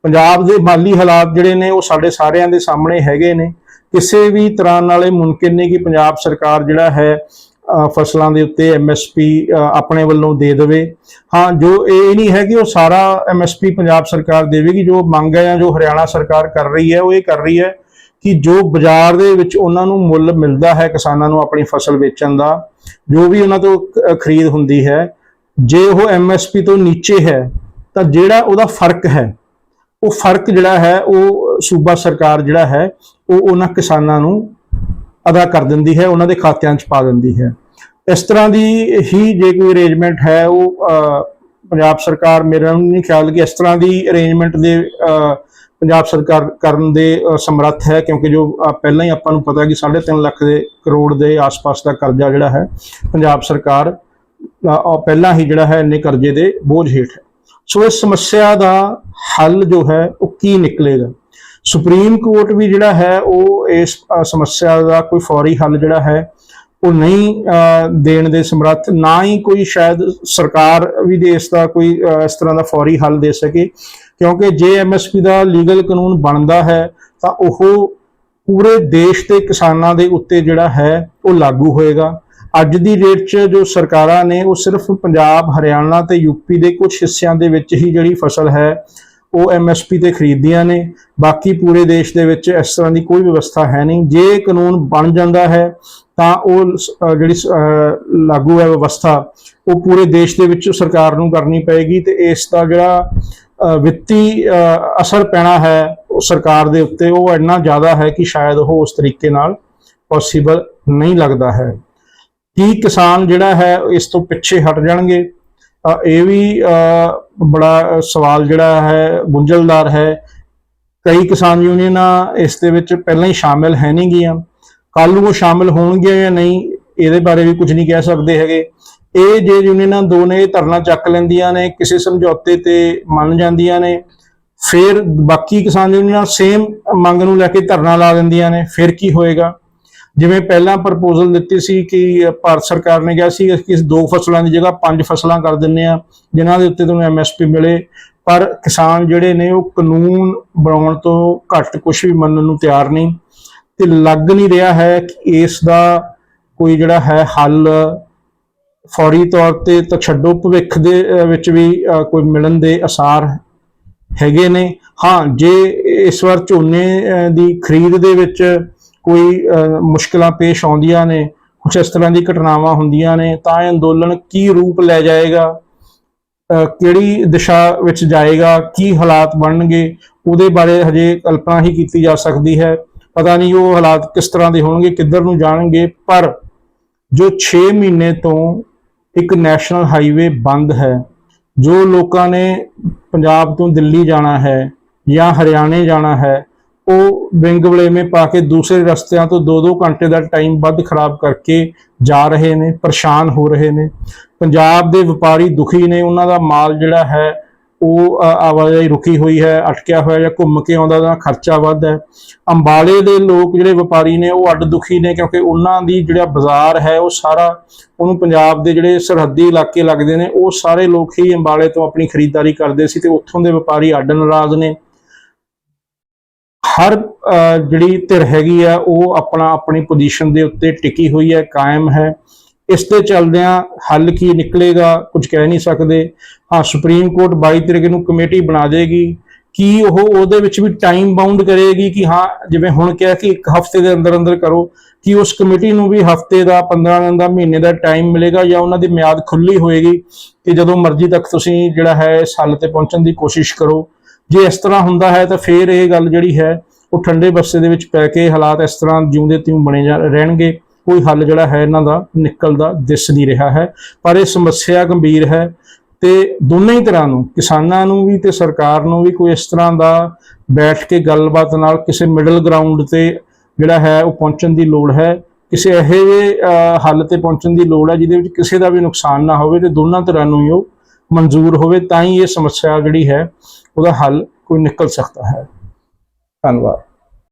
ਪੰਜਾਬ ਦੇ ਮਾਲੀ ਹਾਲਾਤ ਜਿਹੜੇ ਨੇ ਉਹ ਸਾਡੇ ਸਾਰਿਆਂ ਦੇ ਸਾਹਮਣੇ ਹੈਗੇ ਨੇ। ਕਿਸੇ ਵੀ ਤਰ੍ਹਾਂ ਨਾਲ ਇਹ ਮੁਮਕਿਨ ਨਹੀਂ ਕਿ ਪੰਜਾਬ ਸਰਕਾਰ ਜਿਹੜਾ ਹੈ ਫਸਲਾਂ ਦੇ ਉੱਤੇ ਐਮਐਸਪੀ ਆਪਣੇ ਵੱਲੋਂ ਦੇ ਦੇਵੇ। ਹਾਂ, ਜੋ ਇਹ ਨਹੀਂ ਹੈ ਕਿ ਉਹ ਸਾਰਾ ਐਮਐਸਪੀ ਪੰਜਾਬ ਸਰਕਾਰ ਦੇਵੇਗੀ। ਜੋ ਮੰਗ ਹੈ ਜਾਂ ਜੋ ਹਰਿਆਣਾ ਸਰਕਾਰ ਕਰ ਰਹੀ ਹੈ, ਉਹ ਇਹ ਕਰ ਰਹੀ ਹੈ ਕਿ ਜੋ ਬਾਜ਼ਾਰ ਦੇ ਵਿੱਚ ਉਹਨਾਂ ਨੂੰ ਮੁੱਲ ਮਿਲਦਾ ਹੈ ਕਿਸਾਨਾਂ ਨੂੰ ਆਪਣੀ ਫਸਲ ਵੇਚਣ ਦਾ, ਜੋ ਵੀ ਉਹਨਾਂ ਤੋਂ ਖਰੀਦ ਹੁੰਦੀ ਹੈ ਜੇ ਉਹ ਐਮਐਸਪੀ ਤੋਂ ਨੀਚੇ ਹੈ, ਤਾਂ ਜਿਹੜਾ ਉਹਦਾ ਫ਼ਰਕ ਹੈ, ਉਹ ਫ਼ਰਕ ਜਿਹੜਾ ਹੈ, ਉਹ ਸੂਬਾ ਸਰਕਾਰ ਜਿਹੜਾ ਹੈ, ਉਹ ਉਹਨਾਂ ਕਿਸਾਨਾਂ ਨੂੰ ਅਦਾ ਕਰ ਦਿੰਦੀ ਹੈ, ਉਹਨਾਂ ਦੇ ਖਾਤਿਆਂ 'ਚ ਪਾ ਦਿੰਦੀ ਹੈ। ਇਸ ਤਰ੍ਹਾਂ ਦੀ ਹੀ ਜੇ ਕੋਈ ਅਰੇਂਜਮੈਂਟ ਹੈ, ਉਹ ਪੰਜਾਬ ਸਰਕਾਰ ਮੇਰਾ ਨਹੀਂ ਖਿਆਲ ਕਿ ਇਸ ਤਰ੍ਹਾਂ ਦੀ ਅਰੇਂਜਮੈਂਟ ਦੇ ਪੰਜਾਬ ਸਰਕਾਰ ਕਰਨ ਦੇ ਸਮਰੱਥ ਹੈ, ਕਿਉਂਕਿ ਜੋ ਪਹਿਲਾਂ ਹੀ ਆਪਾਂ ਨੂੰ ਪਤਾ ਕਿ 3.5 ਲੱਖ ਦੇ ਕਰੋੜ ਦੇ ਆਸ-ਪਾਸ ਦਾ ਕਰਜ਼ਾ ਜਿਹੜਾ ਹੈ, ਪੰਜਾਬ ਸਰਕਾਰ ਪਹਿਲਾਂ ਹੀ ਜਿਹੜਾ ਹੈ ਇੰਨੇ ਕਰਜ਼ੇ ਦੇ ਬੋਝ ਹੇਠ ਹੈ। ਸੋ ਇਸ ਸਮੱਸਿਆ ਦਾ ਹੱਲ ਜੋ ਹੈ ਉਹ ਕੀ ਨਿਕਲੇਗਾ? ਸੁਪਰੀਮ ਕੋਰਟ ਵੀ ਜਿਹੜਾ ਹੈ ਉਹ ਇਸ ਸਮੱਸਿਆ ਦਾ ਕੋਈ ਫੌਰੀ ਹੱਲ ਜਿਹੜਾ ਹੈ ਉਹ ਨਹੀਂ ਦੇਣ ਦੇ ਸਮਰੱਥ, ਨਾ ਹੀ ਕੋਈ ਸ਼ਾਇਦ ਸਰਕਾਰ ਵੀ ਦੇਸ਼ ਦਾ ਕੋਈ ਇਸ ਤਰ੍ਹਾਂ ਦਾ ਫੌਰੀ ਹੱਲ ਦੇ ਸਕੇ। ਕਿਉਂਕਿ ਜੇ ਐਮਐਸਪੀ ਦਾ ਲੀਗਲ ਕਾਨੂੰਨ ਬਣਦਾ ਹੈ ਤਾਂ ਉਹ ਪੂਰੇ ਦੇਸ਼ ਦੇ ਕਿਸਾਨਾਂ ਦੇ ਉੱਤੇ ਜਿਹੜਾ ਹੈ ਉਹ ਲਾਗੂ ਹੋਏਗਾ। ਅੱਜ ਦੀ ਡੇਟ 'ਚ ਜੋ ਸਰਕਾਰਾਂ ਨੇ ਉਹ ਸਿਰਫ ਪੰਜਾਬ, ਹਰਿਆਣਾ ਤੇ ਯੂਪੀ ਦੇ ਕੁਝ ਹਿੱਸਿਆਂ ਦੇ ਵਿੱਚ ਹੀ ਜਿਹੜੀ ਫਸਲ ਹੈ, ਉਹ ਐਮਐਸਪੀ ਤੇ ਖਰੀਦਦੀਆਂ ਨੇ। ਬਾਕੀ ਪੂਰੇ ਦੇਸ਼ ਦੇ ਵਿੱਚ ਇਸ ਤਰ੍ਹਾਂ ਦੀ ਕੋਈ ਵਿਵਸਥਾ ਹੈ ਨਹੀਂ। ਜੇ ਕਾਨੂੰਨ ਬਣ ਜਾਂਦਾ ਹੈ, ਤਾਂ ਉਹ ਜਿਹੜੀ ਲਾਗੂ ਹੈ ਵਿਵਸਥਾ, ਉਹ ਪੂਰੇ ਦੇਸ਼ ਦੇ ਵਿੱਚ ਸਰਕਾਰ ਨੂੰ ਕਰਨੀ ਪਏਗੀ ਤੇ ਇਸ ਦਾ ਜਿਹੜਾ ਵਿੱਤੀ ਅਸਰ ਪੈਣਾ ਹੈ, ਉਹ ਸਰਕਾਰ ਦੇ ਉੱਤੇ ਉਹ ਇੰਨਾ ਜ਼ਿਆਦਾ ਹੈ ਕਿ ਸ਼ਾਇਦ ਉਹ ਉਸ ਤਰੀਕੇ ਨਾਲ ਪੋਸੀਬਲ ਨਹੀਂ ਲੱਗਦਾ ਹੈ। ਕੀ ਕਿਸਾਨ ਜਿਹੜਾ ਹੈ ਇਸ ਤੋਂ ਪਿੱਛੇ ਹਟ ਜਾਣਗੇ? ਇਹ ਵੀ ਅ, ਬੜਾ ਸਵਾਲ ਜਿਹੜਾ ਹੈ ਗੁੰਝਲਦਾਰ ਹੈ। ਕਈ ਕਿਸਾਨ ਯੂਨੀਅਨਾਂ ਇਸ ਦੇ ਵਿੱਚ ਪਹਿਲਾਂ ਹੀ ਸ਼ਾਮਿਲ ਹੈ ਨਹੀਂ ਗੀਆਂ ਕੱਲ ਨੂੰ ਉਹ ਸ਼ਾਮਿਲ ਹੋਣਗੇ ਜਾਂ ਨਹੀਂ ਇਹਦੇ ਬਾਰੇ ਵੀ ਕੁਝ ਨਹੀਂ ਕਹਿ ਸਕਦੇ ਹੈਗੇ। ਇਹ ਜੇ ਯੂਨੀਅਨਾਂ ਦੋ ਨੇ ਧਰਨਾ ਚੱਕ ਲੈਂਦੀਆਂ ਨੇ ਕਿਸੇ ਸਮਝੌਤੇ ਤੇ ਮੰਨ ਜਾਂਦੀਆਂ ਨੇ ਫਿਰ ਬਾਕੀ ਕਿਸਾਨ ਯੂਨੀਅਨਾਂ ਸੇਮ ਮੰਗ ਨੂੰ ਲੈ ਕੇ ਧਰਨਾ ਲਾ ਦਿੰਦੀਆਂ ਨੇ ਫਿਰ ਕੀ ਹੋਏਗਾ? ਜਿਵੇਂ ਪਹਿਲਾਂ ਪ੍ਰਪੋਜ਼ਲ ਦਿੱਤੀ ਸੀ ਕਿ ਭਾਰਤ ਸਰਕਾਰ ਨੇ ਕਿਹਾ ਸੀ ਕਿ ਇਸ ਦੋ ਫਸਲਾਂ ਦੀ ਜਗ੍ਹਾ ਪੰਜ ਫਸਲਾਂ ਕਰ ਦਿੰਨੇ ਆ ਜਿਨ੍ਹਾਂ ਦੇ ਉੱਤੇ ਤੁਹਾਨੂੰ ਐਮਐਸਪੀ ਮਿਲੇ। ਪਰ ਕਿਸਾਨ ਜਿਹੜੇ ਨੇ ਉਹ ਕਾਨੂੰਨ ਬਣਾਉਣ ਤੋਂ ਘੱਟ ਕੁਝ ਵੀ ਮੰਨਣ ਨੂੰ ਤਿਆਰ ਨਹੀਂ। ਤੇ ਲੱਗ ਨਹੀਂ ਰਿਹਾ ਹੈ ਕਿ ਇਸ ਦਾ ਕੋਈ ਜਿਹੜਾ ਹੈ ਹੱਲ ਫੌਰੀ ਤੌਰ ਤੇ ਤਾਂ ਛੱਡੋ, ਭਵਿੱਖ ਦੇ ਵਿੱਚ ਵੀ ਕੋਈ ਮਿਲਣ ਦੇ ਅਸਾਰ ਹੈਗੇ ਨੇ। ਹਾਂ, ਜੇ ਇਸ ਵਾਰ ਝੋਨੇ ਦੀ ਖਰੀਦ ਦੇ ਵਿੱਚ ਕੋਈ ਅਹ, ਮੁਸ਼ਕਲਾਂ ਪੇਸ਼ ਆਉਂਦੀਆਂ ਨੇ ਕੁਝ ਇਸ ਤਰ੍ਹਾਂ ਦੀ ਘਟਨਾਵਾਂ ਹੁੰਦੀਆਂ ਨੇ ਤਾਂ ਇਹ ਅੰਦੋਲਨ ਕੀ ਰੂਪ ਲੈ ਜਾਏਗਾ ਕਿਹੜੀ ਦਿਸ਼ਾ ਵਿੱਚ ਜਾਏਗਾ ਕੀ ਹਾਲਾਤ ਬਣਨਗੇ ਉਹਦੇ ਬਾਰੇ ਹਜੇ ਕਲਪਨਾ ਹੀ ਕੀਤੀ ਜਾ ਸਕਦੀ ਹੈ। ਪਤਾ ਨਹੀਂ ਉਹ ਹਾਲਾਤ ਕਿਸ ਤਰ੍ਹਾਂ ਦੇ ਹੋਣਗੇ ਕਿੱਧਰ ਨੂੰ ਜਾਣਗੇ ਪਰ ਜੋ 6 ਮਹੀਨੇ ਤੋਂ ਇੱਕ ਨੈਸ਼ਨਲ ਹਾਈਵੇ ਬੰਦ ਹੈ ਜੋ ਲੋਕਾਂ ਨੇ ਪੰਜਾਬ ਤੋਂ ਦਿੱਲੀ ਜਾਣਾ ਹੈ ਜਾਂ ਹਰਿਆਣੇ ਜਾਣਾ ਹੈ ਉਹ ਵਿੰਗ ਵਲੇਵੇਂ ਪਾ ਕੇ ਦੂਸਰੇ ਰਸਤਿਆਂ ਤੋਂ 2-2 ਘੰਟੇ ਦਾ ਟਾਈਮ ਵੱਧ ਖਰਾਬ ਕਰਕੇ ਜਾ ਰਹੇ ਨੇ, ਪਰੇਸ਼ਾਨ ਹੋ ਰਹੇ ਨੇ। ਪੰਜਾਬ ਦੇ ਵਪਾਰੀ ਦੁਖੀ ਨੇ, ਉਹਨਾਂ ਦਾ ਮਾਲ ਜਿਹੜਾ ਹੈ ਉਹ ਆਵਾਜਾਈ ਰੁਕੀ ਹੋਈ ਹੈ, ਅਟਕਿਆ ਹੋਇਆ ਜਾਂ ਘੁੰਮ ਕੇ ਆਉਂਦਾ ਦਾ ਖਰਚਾ ਵੱਧ ਹੈ। ਅੰਬਾਲੇ ਦੇ ਲੋਕ ਜਿਹੜੇ ਵਪਾਰੀ ਨੇ, ਉਹ ਅੱਡ ਦੁਖੀ ਨੇ ਕਿਉਂਕਿ ਉਹਨਾਂ ਦੀ ਜਿਹੜਾ ਬਾਜ਼ਾਰ ਹੈ, ਉਹ ਸਾਰਾ ਉਹਨੂੰ ਪੰਜਾਬ ਦੇ ਜਿਹੜੇ ਸਰਹੱਦੀ ਇਲਾਕੇ ਲੱਗਦੇ ਨੇ, ਉਹ ਸਾਰੇ ਲੋਕ ਹੀ ਅੰਬਾਲੇ ਤੋਂ ਆਪਣੀ ਖਰੀਦਦਾਰੀ ਕਰਦੇ ਸੀ ਤੇ ਉੱਥੋਂ ਦੇ ਵਪਾਰੀ ਅੱਡ ਨਾਰਾਜ਼ ਨੇ। ਹਰ ਜਿਹੜੀ ਧਿਰ ਹੈਗੀ ਆ, ਉਹ ਆਪਣਾ, ਆਪਣੀ ਪੋਜੀਸ਼ਨ ਦੇ ਉੱਤੇ ਟਿਕੀ ਹੋਈ ਹੈ, ਕਾਇਮ ਹੈ। ਇਸ ਤੇ ਚੱਲਦਿਆਂ ਹੱਲ ਕੀ ਨਿਕਲੇਗਾ, ਕੁਝ ਕਹਿ ਨਹੀਂ ਸਕਦੇ। ਹਾਂ ਸੁਪਰੀਮ ਕੋਰਟ 22 ਤਰੀਕ ਨੂੰ ਕਮੇਟੀ ਬਣਾ ਦੇਗੀ। ਕੀ ਉਹ ਉਹਦੇ ਵਿੱਚ ਵੀ ਟਾਈਮ ਬਾਉਂਡ ਕਰੇਗੀ ਕਿ ਹਾਂ, ਜਿਵੇਂ ਹੁਣ ਕਿਹਾ ਕਿ ਇੱਕ ਹਫ਼ਤੇ ਦੇ ਅੰਦਰ ਅੰਦਰ ਕਰੋ, ਕਿ ਉਸ ਕਮੇਟੀ ਨੂੰ ਵੀ ਹਫ਼ਤੇ ਦਾ 15 ਦਿਨ ਦਾ, ਮਹੀਨੇ ਦਾ ਟਾਈਮ ਮਿਲੇਗਾ ਜਾਂ ਉਹਨਾਂ ਦੀ ਮਿਆਦ ਖੁੱਲੀ ਹੋਏਗੀ ਕਿ ਜਦੋਂ ਮਰਜ਼ੀ ਤੱਕ ਤੁਸੀਂ ਜਿਹੜਾ ਹੈ ਇਸ ਹੱਲ ਤੇ ਪਹੁੰਚਣ ਦੀ ਕੋਸ਼ਿਸ਼ ਕਰੋ। ਜੇ ਇਸ ਤਰ੍ਹਾਂ ਹੁੰਦਾ ਹੈ ਤਾਂ ਫਿਰ ਇਹ ਗੱਲ ਜਿਹੜੀ ਹੈ, ਉਹ ਠੰਡੇ ਬਸਤੇ ਦੇ ਵਿੱਚ ਪੈ ਕੇ ਹਾਲਾਤ ਇਸ ਤਰ੍ਹਾਂ ਜਿਉਂਦੇ ਤਿਉਂ ਬਣੇ ਜਾ ਰਹਿਣਗੇ। ਕੋਈ ਹੱਲ ਜਿਹੜਾ ਹੈ ਇਹਨਾਂ ਦਾ ਨਿਕਲਦਾ ਦਿਸ ਨਹੀਂ ਰਿਹਾ ਹੈ। ਪਰ ਇਹ ਸਮੱਸਿਆ ਗੰਭੀਰ ਹੈ ਤੇ ਦੋਨੇ ਹੀ ਤਰ੍ਹਾਂ ਨੂੰ, ਕਿਸਾਨਾਂ ਨੂੰ ਵੀ ਤੇ ਸਰਕਾਰ ਨੂੰ ਵੀ ਕੋਈ ਇਸ ਤਰ੍ਹਾਂ ਦਾ ਬੈਠ ਕੇ ਗੱਲਬਾਤ ਨਾਲ ਕਿਸੇ ਮਿਡਲ ਗਰਾਊਂਡ ਤੇ ਜਿਹੜਾ ਹੈ, ਉਹ ਪਹੁੰਚਣ ਦੀ ਲੋੜ ਹੈ। ਕਿਸੇ ਇਹੋ ਜਿਹੇ ਹੱਲ ਤੇ ਪਹੁੰਚਣ ਦੀ ਲੋੜ ਹੈ ਜਿਹਦੇ ਵਿੱਚ ਕਿਸੇ ਦਾ ਵੀ ਨੁਕਸਾਨ ਨਾ ਹੋਵੇ ਤੇ ਦੋਨਾਂ ਤਰ੍ਹਾਂ ਨੂੰ ਹੀ ਉਹ ਮਨਜ਼ੂਰ ਹੋਵੇ, ਤਾਂ ਹੀ ਇਹ ਸਮੱਸਿਆ ਜਿਹੜੀ ਹੈ, ਉਹਦਾ ਹੱਲ ਕੋਈ ਨਿਕਲ ਸਕਦਾ ਹੈ। ਧੰਨਵਾਦ।